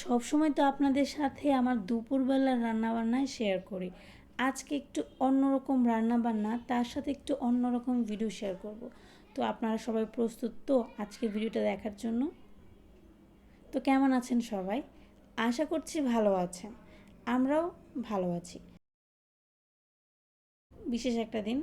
সবসময় তো আপনাদের সাথে আমার দুপুরবেলার রান্নাবান্নায় শেয়ার করি। আজকে একটু অন্যরকম রান্নাবান্না, তার সাথে একটু অন্যরকম ভিডিও শেয়ার করব। তো আপনারা সবাই প্রস্তুত তো আজকে ভিডিওটা দেখার জন্য? তো কেমন আছেন সবাই? আশা করছি ভালো আছেন। আমরাও ভালো আছি। বিশেষ একটা দিন,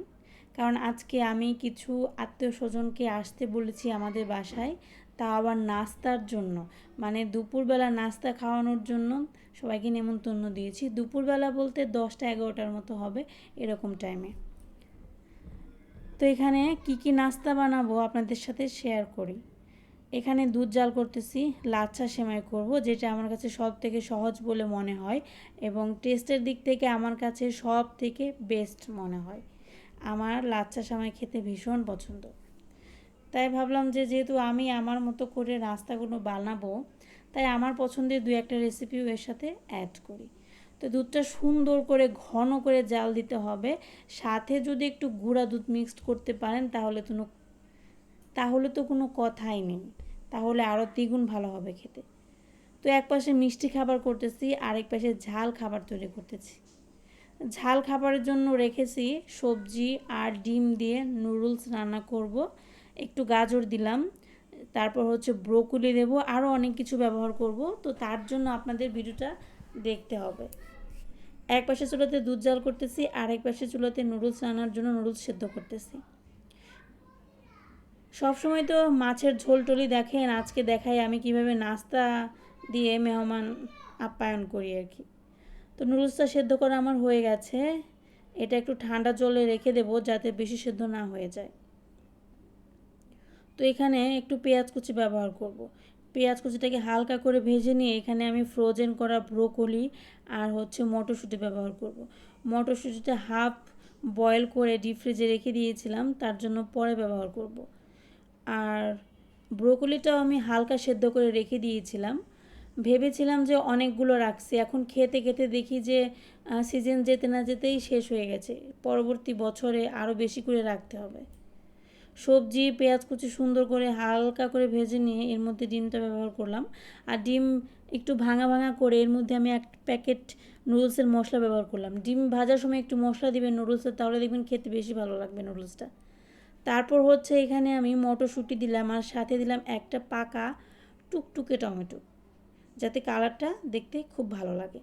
কারণ আজকে আমি কিছু আত্মীয় স্বজনকে আসতে বলেছি আমাদের বাসায়। তা আবার নাস্তার জন্য। মানে দুপুরবেলা নাস্তা খাওয়ানোর জন্য সবাইকে নেমন্তন্ন দিয়েছি। দুপুরবেলা বলতে দশটা এগারোটার মতো হবে এরকম টাইমে তো এখানে কি কি নাস্তা বানাবো আপনাদের সাথে শেয়ার করি। এখানে দুধ জাল করতেছি, লাচ্ছা সেমাই করব, যেটা আমার কাছে সব থেকে সহজ বলে মনে হয় এবং টেস্টের দিক থেকে আমার কাছে সব থেকে বেস্ট মনে হয়। আমার লাচ্ছা সেমাই খেতে ভীষণ পছন্দ। তাই ভাবলাম যে যেহেতু আমি আমার মতো করে রাস্তাগুলো বানাবো, তাই আমার পছন্দের দু একটা রেসিপিও এর সাথে অ্যাড করি। তো দুধটা সুন্দর করে ঘন করে জাল দিতে হবে, সাথে যদি একটু গুঁড়া দুধ মিক্সড করতে পারেন, তাহলে তো তাহলে তো কোনো কথাই নেই। তাহলে আরও দ্বিগুণ ভালো হবে খেতে। তো এক পাশে মিষ্টি খাবার করতেছি, আরেক পাশে ঝাল খাবার তৈরি করতেছি। ঝাল খাবারের জন্য রেখেছি সবজি আর ডিম দিয়ে নুডলস রান্না করব। একটু গাজর দিলাম, তারপর হচ্ছে ব্রোকলি দেব আরও অনেক কিছু ব্যবহার করব, তো তার জন্য আপনাদের ভিডিওটা দেখতে হবে। এক পাশে চুলাতে দুধ জাল করতেছি, আর এক পাশে চুলাতে নুডলস রান্নার জন্য নুডলস সেদ্ধ করতেছি। সবসময় তো মাছের ঝোল টলি দেখেন, আজকে দেখাই আমি কীভাবে নাস্তা দিয়ে মেহমান আপ্যায়ন করি আর কি। তো নুডলসটা সেদ্ধ করা আমার হয়ে গেছে, এটা একটু ঠান্ডা জলে রেখে দেবো যাতে বেশি সেদ্ধ না হয়ে যায়। তো এখানে একটু পেঁয়াজ কুচি ব্যবহার করব। পেঁয়াজ কুচিটাকে হালকা করে ভেজে নিয়ে এখানে আমি ফ্রোজেন করা ব্রোকলি আর হচ্ছে মটরশুঁটি ব্যবহার করব। মটরশুঁটিটা হাফ বয়েল করে ডিপ ফ্রিজে রেখে দিয়েছিলাম, তার জন্য পরে ব্যবহার করব। আর ব্রোকলিটাও আমি হালকা সেদ্ধ করে রেখে দিয়েছিলাম ভেবেছিলাম যে অনেকগুলো রাখছি, এখন খেতে খেতে দেখি যে সিজন যেতে না যেতেই শেষ হয়ে গেছে পরবর্তী বছরে আরও বেশি করে রাখতে হবে সবজি, পেঁয়াজ কুচি সুন্দর করে হালকা করে ভেজে নিয়ে এর মধ্যে ডিমটা ব্যবহার করলাম। আর ডিম একটু ভাঙা ভাঙা করে এর মধ্যে আমি এক প্যাকেট নুডলসের মশলা ব্যবহার করলাম। ডিম ভাজার সময় একটু মশলা দিবেন নুডলসের তাহলে দেখবেন খেতে বেশি ভালো লাগবে নুডলসটা। তারপর হচ্ছে এখানে আমি মটরশুঁটি দিলাম আর সাথে দিলাম একটা পাকা টুকটুকে টমেটো, যাতে কালারটা দেখতে খুব ভালো লাগে।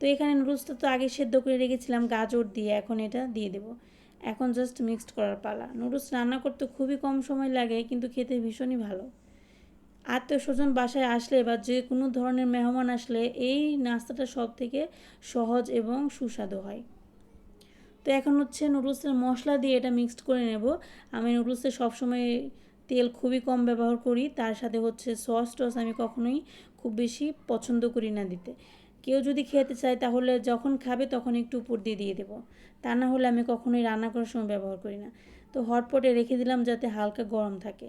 তো এখানে নুডলসটা তো আগে সেদ্ধ করে রেখেছিলাম, গাজর দিয়ে এখন এটা দিয়ে দেবো। এখন জাস্ট মিক্সড করার পালা। নুডলস রান্না করতে খুবই কম সময় লাগে, কিন্তু খেতে ভীষণই ভালো। আত্মীয় স্বজন বাসায় আসলে বা যে কোনো ধরনের মেহমান আসলে এই নাস্তাটা সব থেকে সহজ এবং সুস্বাদু হয়। তো এখন হচ্ছে নুডলসের মশলা দিয়ে এটা মিক্সড করে নেব। আমি নুডলসে সবসময় তেল খুবই কম ব্যবহার করি, তার সাথে হচ্ছে সস টস আমি কখনোই খুব বেশি পছন্দ করি না দিতে। কেউ যদি খেতে চায় তাহলে যখন খাবে তখন একটু উপর দিয়ে দিয়ে দেবো। তা না হলে আমি কখনোই রান্না করার সময় ব্যবহার করি না। তো হটপটে রেখে দিলাম যাতে হালকা গরম থাকে।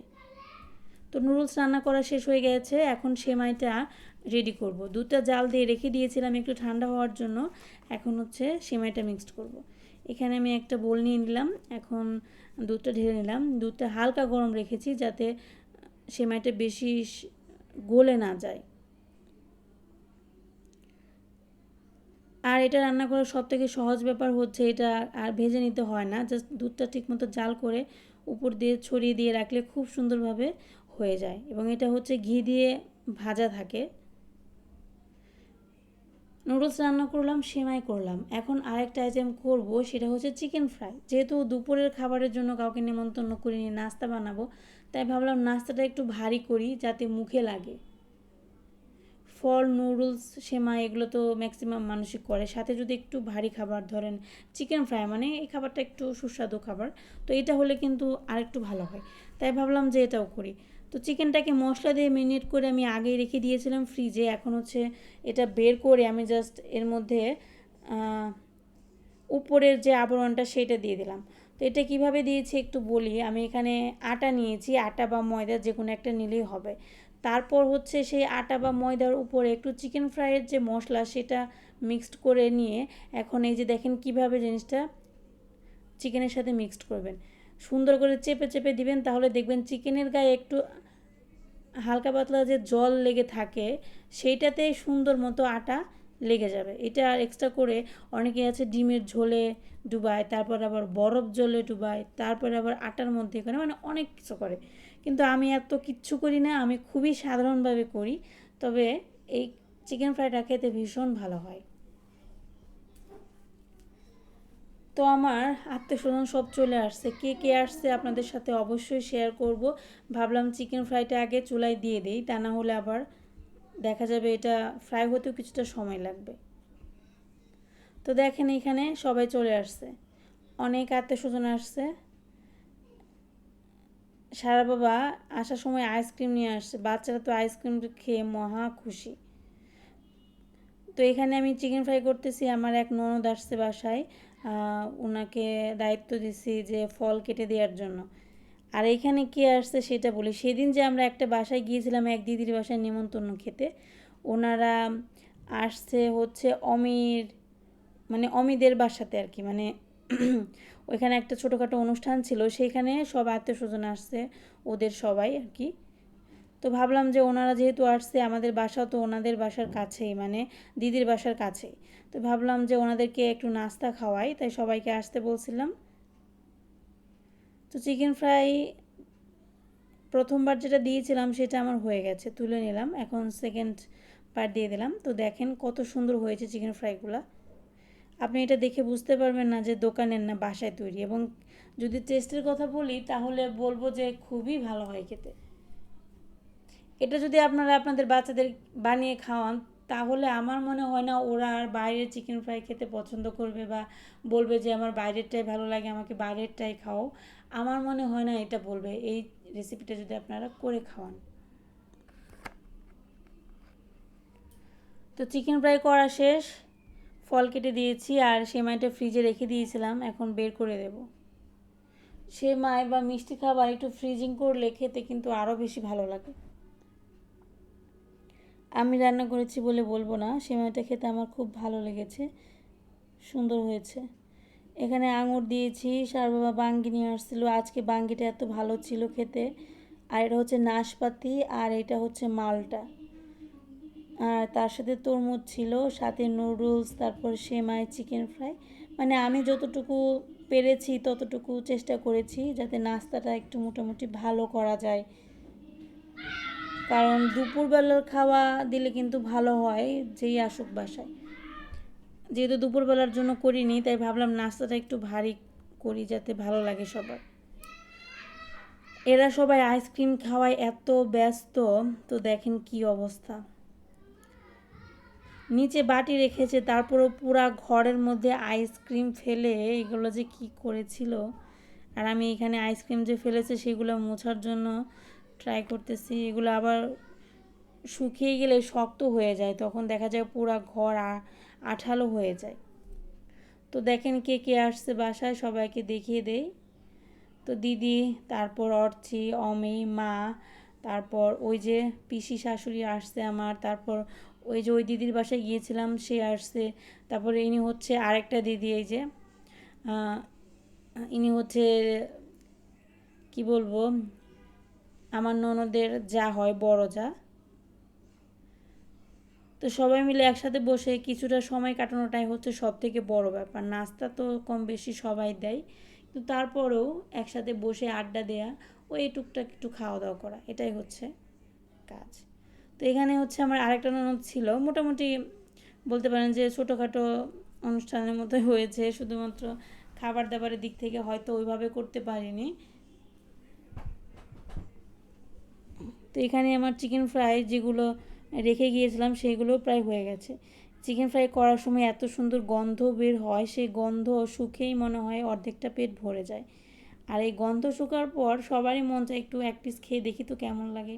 তো নুডলস রান্না করা শেষ হয়ে গেছে। এখন সেমাইটা রেডি করব। দুধটা জাল দিয়ে রেখে দিয়েছিলাম একটু ঠান্ডা হওয়ার জন্য। এখন হচ্ছে সেমাইটা মিক্সড করব। এখানে আমি একটা বোল নিয়ে নিলাম। এখন দুধটা ঢেলে নিলাম। দুধটা হালকা গরম রেখেছি যাতে সেমাইটা বেশি গলে না যায়। আর এটা রান্না করার সব থেকে সহজ ব্যাপার হচ্ছে এটা আর ভেজে নিতে হয় না। জাস্ট দুধটা ঠিকমতো জাল করে উপর দিয়ে ছড়িয়ে দিয়ে রাখলে খুব সুন্দরভাবে হয়ে যায় এবং এটা হচ্ছে ঘি দিয়ে ভাজা থাকে। নুডলস রান্না করলাম, সেমাই করলাম। এখন আরেকটা আইটেম করব, সেটা হচ্ছে চিকেন ফ্রাই যেহেতু দুপুরের খাবারের জন্য কাউকে নিমন্ত্রণ করিনি, নাস্তা বানাবো, তাই ভাবলাম নাস্তাটা একটু ভারী করি যাতে মুখে লাগে। ফল নুডলস সেমাই এগুলো তো ম্যাক্সিমাম মানুষই করে। সাথে যদি একটু ভারী খাবার, ধরেন চিকেন ফ্রাই মানে এই খাবারটা একটু সুস্বাদু খাবার, তো এটা হলে কিন্তু আরেকটু ভালো হয়। তাই ভাবলাম যে এটাও করি। তো চিকেনটাকে মশলা দিয়ে মিনিট করে আমি আগেই রেখে দিয়েছিলাম ফ্রিজে এখন হচ্ছে এটা বের করে আমি জাস্ট এর মধ্যে উপরের যে আবরণটা সেটা দিয়ে দিলাম। তো এটা কীভাবে দিয়েছি একটু বলি। আমি এখানে আটা নিয়েছি। আটা বা ময়দা যে কোনো একটা নিলেই হবে। তারপর হচ্ছে সেই আটা বা ময়দার উপরে একটু চিকেন ফ্রাইয়ের যে মশলা সেটা মিক্সড করে নিয়ে এখন এই যে দেখেন কীভাবে জিনিসটা চিকেনের সাথে মিক্সড করবেন। সুন্দর করে চেপে চেপে দিবেন, তাহলে দেখবেন চিকেনের গায়ে একটু হালকা পাতলা যে জল লেগে থাকে সেইটাতে সুন্দর মতো আটা লেগে যাবে। এটা আর এক্সট্রা করে অনেকে আছে ডিমের ঝোলে ডুবায়, তারপর আবার বরফ জলে ডুবায়, তারপর আবার আটার মধ্যে করে মানে অনেক কিছু করে। কিন্তু আমি এত কিচ্ছু করি না, আমি খুবই সাধারণভাবে করি। তবে এই চিকেন ফ্রাইটা খেতে ভীষণ ভালো হয়। তো আমার আত্মীয় স্বজন সব চলে আসছে। কে কে আসছে আপনাদের সাথে অবশ্যই শেয়ার করব। ভাবলাম চিকেন ফ্রাইটা আগে চুলায় দিয়ে দিই, তা না হলে আবার দেখা যাবে এটা ফ্রাই হতেও কিছুটা সময় লাগবে। তো দেখেন এখানে সবাই চলে আসছে। অনেক আত্মীয় স্বজন আসছে। সারা বাবা আসার সময় আইসক্রিম নিয়ে আসছে। বাচ্চারা তো আইসক্রিম খেয়ে মহা খুশি। তো এখানে আমি চিকেন ফ্রাই করতেছি। আমার এক ননদ আসছে বাসায়। ওনাকে দায়িত্ব দিছি যে ফল কেটে দেওয়ার জন্য। আর এখানে কে আসছে সেটা বলি। সেদিন যে আমরা একটা বাসায় গিয়েছিলাম এক দিদির বাসায় নিমন্ত্রণ খেতে ওনারা আসছে হচ্ছে অমির মানে অমিদের বাসাতে আর কি। মানে ওইখানে একটা ছোটোখাটো অনুষ্ঠান ছিল, সেইখানে সব আত্মীয় স্বজন আসছে, ওদের সবাই আর কি। তো ভাবলাম যে ওনারা যেহেতু আসছে, আমাদের বাসা তো ওনাদের বাসার কাছেই মানে দিদির বাসার কাছেই। তো ভাবলাম যে ওনাদেরকে একটু নাস্তা খাওয়াই, তাই সবাইকে আসতে বলছিলাম। তো চিকেন ফ্রাই প্রথমবার যেটা দিয়েছিলাম সেটা আমার হয়ে গেছে, তুলে নিলাম। এখন সেকেন্ড পার্ট দিয়ে দিলাম। তো দেখেন কত সুন্দর হয়েছে চিকেন ফ্রাইগুলো। আপনি এটা দেখে বুঝতে পারবেন না যে দোকানের না বাসায় তৈরি। এবং যদি টেস্টের কথা বলি, তাহলে বলব যে খুবই ভালো হয় খেতে। এটা যদি আপনারা আপনাদের বাচ্চাদের বানিয়ে খাওয়ান, তাহলে আমার মনে হয় না ওরা আর বাইরের চিকেন ফ্রাই খেতে পছন্দ করবে বা বলবে যে আমার বাইরেরটাই ভালো লাগে, আমাকে বাইরেরটাই খাও। আমার মনে হয় না এটা বলবে। এই রেসিপিটা যদি আপনারা করে খাওয়ান। তো চিকেন ফ্রাই করা শেষ। ফল কেটে দিয়েছি আর সেমাইটা ফ্রিজে রেখে দিয়েছিলাম, এখন বের করে দেব। সেমাই বা মিষ্টি খাবার একটু ফ্রিজিং করলে খেতে কিন্তু আরও বেশি ভালো লাগে। আমি রান্না করেছি বলে বলব না, সেমাইটা খেতে আমার খুব ভালো লেগেছে, সুন্দর হয়েছে। এখানে আঙুর দিয়েছি, সার বাবা বাঙ্গি নিয়ে আসছিল, আজকে বাঙ্গিটা এত ভালো ছিল খেতে। আর এটা হচ্ছে নাশপাতি আর এটা হচ্ছে মালটা। আর তার সাথে তরমুজ ছিল, সাথে নুডলস তারপর সেমাই চিকেন ফ্রাই মানে আমি যতটুকু পেরেছি, ততটুকু চেষ্টা করেছি যাতে নাস্তাটা একটু মোটামুটি ভালো করা যায়। কারণ দুপুরবেলার খাওয়া দিলে কিন্তু ভালো হয়, যেই আসুক বাসায়। যেহেতু দুপুরবেলার জন্য করিনি, তাই ভাবলাম নাস্তাটা একটু ভারী করি যাতে ভালো লাগে সবার। এরা সবাই আইসক্রিম খাওয়ায় এত ব্যস্ত, তো দেখেন কি অবস্থা। নিচে বাটি রেখেছে, তারপরও পুরা ঘরের মধ্যে আইসক্রিম ফেলে, এগুলো যে কি করেছিল? আর আমি এখানে আইসক্রিম যে ফেলেছে, সেগুলো মোছার জন্য ট্রাই করতেছি। এগুলো আবার শুকিয়ে গেলে শক্ত হয়ে যায়, তখন দেখা যায় পুরা ঘর আঠালো হয়ে যায়। তো দেখেন কে কে আসছে বাসায়, সবাইকে দেখিয়ে দেই। তো দিদি, তারপর অর্চি, অমি, মা, তারপর ওই যে পিসি শাশুড়ি আসছে আমার, তারপর ওই যে ওই দিদির বাসায় গিয়েছিলাম, সে আসছে। তারপরে ইনি হচ্ছে আরেকটা দিদি, এই যে ইনি হচ্ছে, কি বলব, আমার ননদের যা হয়, বড় যা। তো সবাই মিলে একসাথে বসে কিছুটা সময় কাটানোটাই হচ্ছে সব থেকে বড় ব্যাপার। নাস্তা তো কম বেশি সবাই দেয়। কিন্তু তারপরেও একসাথে বসে আড্ডা দেয়া, ওই টুকটাক একটু খাওয়া দাওয়া করা, এটাই হচ্ছে কাজ। তো এখানে হচ্ছে আমার আরেকটা ননদ ছিল। মোটামুটি বলতে পারেন যে ছোটোখাটো অনুষ্ঠানের মতো হয়েছে, শুধুমাত্র খাবার দাবারের দিক থেকে হয়তো ওইভাবে করতে পারিনি। তো এখানে আমার চিকেন ফ্রাই যেগুলো রেখে গিয়েছিলাম সেইগুলো প্রায় হয়ে গেছে। চিকেন ফ্রাই করার সময় এত সুন্দর গন্ধ বের হয়, সেই গন্ধ শুকেই মনে হয় অর্ধেকটা পেট ভরে যায়। আর এই গন্ধ শুকার পর সবারই মন চায় একটু এক পিস খেয়ে দেখি তো কেমন লাগে।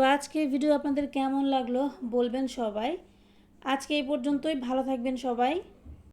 তো আজকে ভিডিও আপনাদের কেমন লাগল বলবেন সবাই। আজকে এই পর্যন্তই ভালো থাকবেন সবাই।